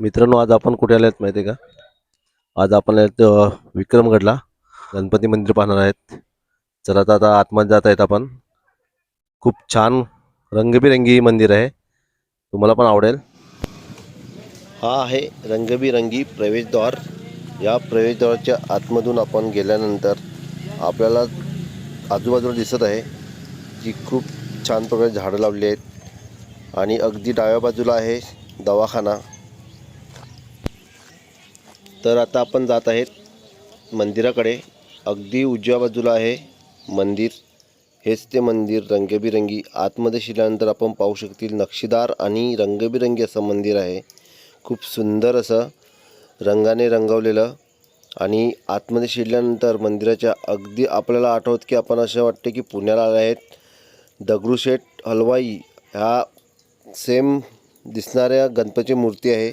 मित्रांनो आज आपण कुठे आले आहेत माहिती आहे का? आज आपण विक्रमगडला. गणपती मंदिर पाहणार आहेत. चला आता आता आतमध्ये जात आहेत आपण. खूप छान रंगबिरंगी मंदिर आहे. तुम्हाला पण आवडेल. हा आहे रंगबिरंगी प्रवेशद्वार. या प्रवेशद्वाराच्या आतमधून आपण गेल्यानंतर आपल्याला आजूबाजूला दिसत आहे की खूप छान प्रकारे झाडं लावली आहेत. आणि अगदी डाव्या बाजूला आहे दवाखाना. तर आता आपण जात आहेत मंदिराकडे. अगदी उजव्या बाजूला आहे मंदिर. हेच ते मंदिर रंगबिरंगी. आतमध्ये शिरल्यानंतर आपण पाहू शकतील नक्षीदार आणि रंगबिरंगी असं मंदिर आहे. खूप सुंदर असं रंगाने रंगवलेलं. आणि आतमध्ये शिरल्यानंतर मंदिराच्या अगदी आपल्याला आठवत की आपण असं वाटते की पुण्याला आले आहेत. दगडूशेठ हलवाई. ह्या सेम दिसणाऱ्या गणपतीची मूर्ती आहे.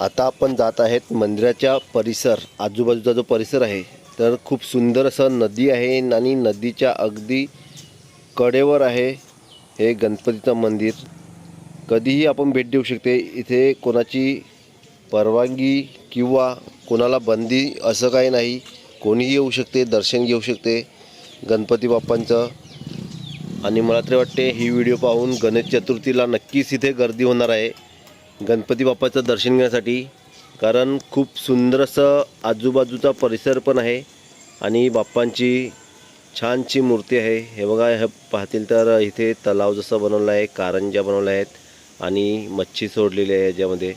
आता आपण जात आहेत मंदिराच्या परिसर आजूबाजूचा जो परिसर आहे तर खूप सुंदर असं नदी आहे आणि नदीच्या अगदी कडेवर आहे हे गणपतीचं मंदिर. कधीही आपण भेट देऊ शकते. इथे कोणाची परवानगी किंवा कोणाला बंदी असं काही नाही. कोणीही येऊ शकते दर्शन घेऊ शकते गणपती बाप्पांचं. आणि मला तरी वाटते ही व्हिडिओ पाहून गणेश चतुर्थीला नक्कीच इथे गर्दी होणार आहे. गणपती बाप्पाचं दर्शन घेण्यासाठी कारण खूप सुंदर असं आजूबाजूचा परिसर पण आहे आणि बाप्पांची छानशी मूर्ती आहे. हे बघा हे पाहतील तर इथे तलाव जसं बनवलं आहे कारंज्या बनवल्या आहेत आणि मच्छी सोडलेली आहे याच्यामध्ये.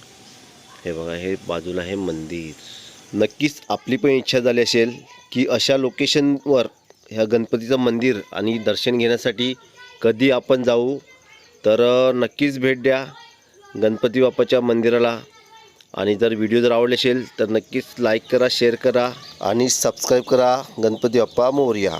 हे बघा हे बाजूला आहे मंदिर. नक्कीच आपली पण इच्छा झाली असेल की अशा लोकेशनवर ह्या गणपतीचं मंदिर आणि दर्शन घेण्यासाठी कधी आपण जाऊ तर नक्कीच भेट द्या. गणपती बाप्पाच्या मंदिराला. आणि जर व्हिडिओ जर आवडले असेल तर नक्कीच लाईक करा शेअर करा आणि सबस्क्राईब करा गणपती बाप्पा मोर्या.